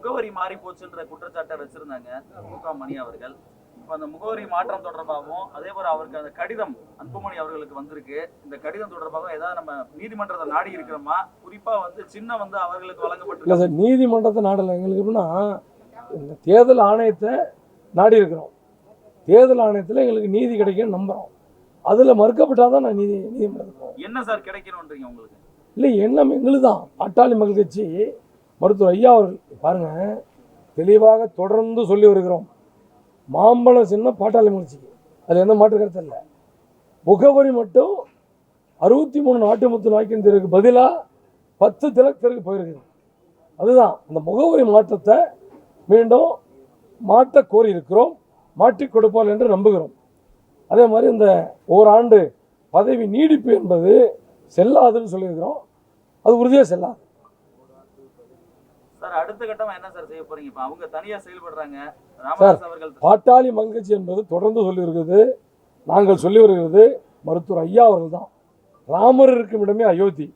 முகவரி மாறி போச்சுன்ற குற்றச்சாட்டை வச்சிருந்தாங்க மு மணி அவர்கள். இப்ப அந்த முகவரி மாற்றம் தொடர்பாகவும் அதே போல அவருக்கு அந்த கடிதம் அன்புமணி அவர்களுக்கு வந்திருக்கு. இந்த கடிதம் தொடர்பாக ஏதாவது நம்ம நீதிமன்றத்தை நாடி இருக்கிறோமா? குறிப்பா வந்து சின்ன வந்து அவர்களுக்கு சார் நீதிமன்றத்தை நாடலை. எங்களுக்கு எப்படின்னா இந்த தேர்தல் ஆணையத்தை நாடி இருக்கிறோம். தேர்தல் ஆணையத்தில் எங்களுக்கு நீதி கிடைக்கும்னு நம்புகிறோம் அதில் மறுக்கப்பட்டால் தான் நான் நீதி நீதிமன்றத்துக்கு என்ன சார் கிடைக்கணும்ன்றீங்க உங்களுக்கு? இல்லை எண்ணம் எங்களுக்கு தான் பாட்டாளி மக்கள் கட்சி மருத்துவர் ஐயா அவர்கள் பாருங்கள் தெளிவாக தொடர்ந்து சொல்லி வருகிறோம். மாம்பழம் சின்ன பாட்டாளி மக்கள் அதில் எந்த மாற்று கருத்து இல்லை. முகவரி மட்டும் அறுபத்தி மூணு நாட்டு முத்து நாய்க்கின் தெருக்கு பதிலாக பத்து திலக் தெருக்கு போயிருக்குது. அதுதான் அந்த முகவரி மாற்றத்தை மீண்டும் மாற்ற கோரியிருக்கிறோம் மாற்றி கொடுப்பார் என்று நம்புகிறோம். அதே மாதிரி இந்த ஓராண்டு பதவி நீடிப்பு என்பது செல்லாதுன்னு சொல்லியிருக்கிறோம். அது உறுதியாக செல்லாது. சார் அடுத்த கட்டமா என்ன சார் செய்ய போறீங்க? இப்ப அவங்க தனியா செயல்படுறாங்க. ராமதாஸ் அவர்கள் பாட்டாளி மகிழ்ச்சி என்பது தொடர்ந்து சொல்லி வருகிறது நாங்கள் சொல்லி வருகிறது மருத்துவர் ஐயா அவர்கள் தான் ராமர் இருக்கும் இடமே அயோத்தி.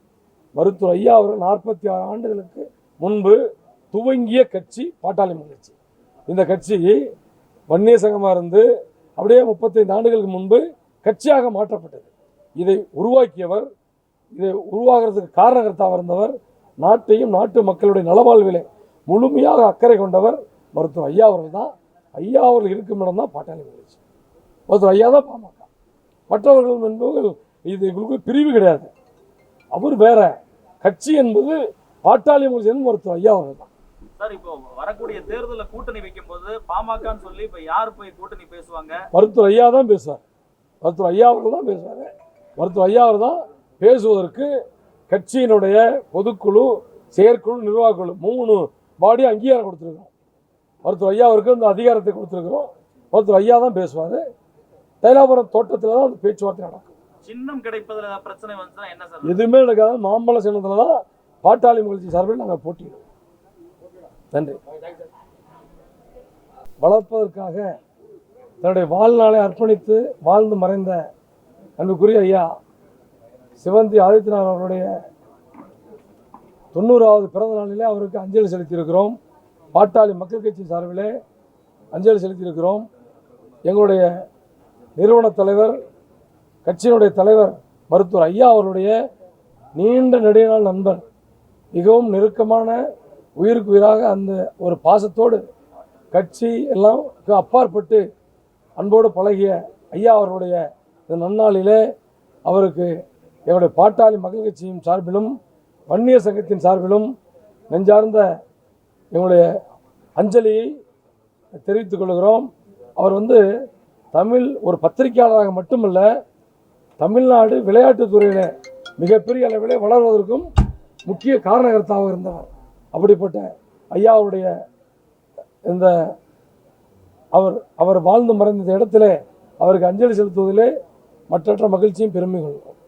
மருத்துவர் ஐயா அவர்கள் நாற்பத்தி ஆறு ஆண்டுகளுக்கு முன்பு துவங்கிய கட்சி பாட்டாளி மகிழ்ச்சி இந்த கட்சி வன்னிய சங்கமாக இருந்து அப்படியே முப்பத்தைந்து ஆண்டுகளுக்கு முன்பு கட்சியாக மாற்றப்பட்டது. இதை உருவாக்கியவர் இதை உருவாகிறதுக்கு காரணகர்த்தாக இருந்தவர் நாட்டையும் நாட்டு மக்களுடைய நலவாழ்விலே முழுமையாக அக்கறை கொண்டவர் மருத்துவர் ஐயா அவர்கள் தான் ஐயா அவர்கள் இருக்கும் இடம் தான் பாட்டாளி மகிழ்ச்சி மருத்துவர் ஐயா தான் பாமக மற்றவர்கள் என்பவர்கள் இது இவங்களுக்கு பிரிவு கிடையாது. அவர் வேற. கட்சி என்பது பாட்டாளி என்பது மருத்துவர் ஐயா அவர்கள் தான் சார் இப்போ வரக்கூடிய தேர்தலில் கூட்டணி வைக்கும் போது பாமகன்னு சொல்லி இப்ப யார் போய் கூட்டணி பேசுவாங்க? மருத்துவர் ஐயா தான் பேசுவார். மருத்துவர் ஐயா அவர்கள் தான் பேசுவார். மருத்துவர் ஐயா அவர் தான் பேசுவதற்கு கட்சியினுடைய பொதுக்குழு செயற்குழு நிர்வாகக்குழு மூணு பாடி அங்கீகாரம் கொடுத்துருக்கோம் மருத்துவர் ஐயா அவருக்கு இந்த அதிகாரத்தை கொடுத்துருக்குறோம். மருத்துவர் ஐயா தான் பேசுவார். தைலாபுரம் தோட்டத்தில் தான் அந்த பேச்சுவார்த்தை நடக்கும். சின்னம் கிடைப்பதுல பிரச்சனை வந்துச்சுன்னா என்ன சார்? எதுவுமே நடக்காது. மாம்பழ சின்னத்தில் தான் பாட்டாளி மகிழ்ச்சி சார்பில் நாங்கள் போட்டியிடுவோம். நன்றி. வளர்ப்பதற்காக தன்னுடைய வாழ்நாளை அர்ப்பணித்து வாழ்ந்து மறைந்த அன்புக்குரிய ஐயா சிவந்தி ஆதித்யநாத் அவருடைய தொண்ணூறாவது பிறந்த நாளிலே அவருக்கு அஞ்சலி செலுத்தியிருக்கிறோம். பாட்டாளி மக்கள் கட்சி சார்பிலே அஞ்சலி செலுத்தியிருக்கிறோம். எங்களுடைய நிறுவன தலைவர் கட்சியினுடைய தலைவர் மருத்துவர் ஐயா அவருடைய நீண்ட நெடுநாள் நாள் நண்பர் மிகவும் நெருக்கமான உயிருக்கு உயிராக அந்த ஒரு பாசத்தோடு கட்சி எல்லாம் அப்பாற்பட்டு அன்போடு பழகிய ஐயா அவர்களுடைய இந்த நன்னாளிலே அவருக்கு எங்களுடைய பாட்டாளி மக்கள் கட்சியின் சார்பிலும் வன்னியர் சங்கத்தின் சார்பிலும் நெஞ்சார்ந்த எங்களுடைய அஞ்சலியை தெரிவித்துக் கொள்கிறோம். அவர் வந்து தமிழ் ஒரு பத்திரிகையாளராக மட்டுமல்ல தமிழ்நாடு விளையாட்டுத் துறையில் மிகப்பெரிய அளவிலே வளர்வதற்கும் முக்கிய காரணகர்த்தாக இருந்தார். அப்படிப்பட்ட ஐயா அவருடைய இந்த அவர் அவர் வாழ்ந்து மறைந்த இடத்துல அவருக்கு அஞ்சலி செலுத்துவதிலே மற்றற்ற மகிழ்ச்சியும் பெருமை கொள்வோம்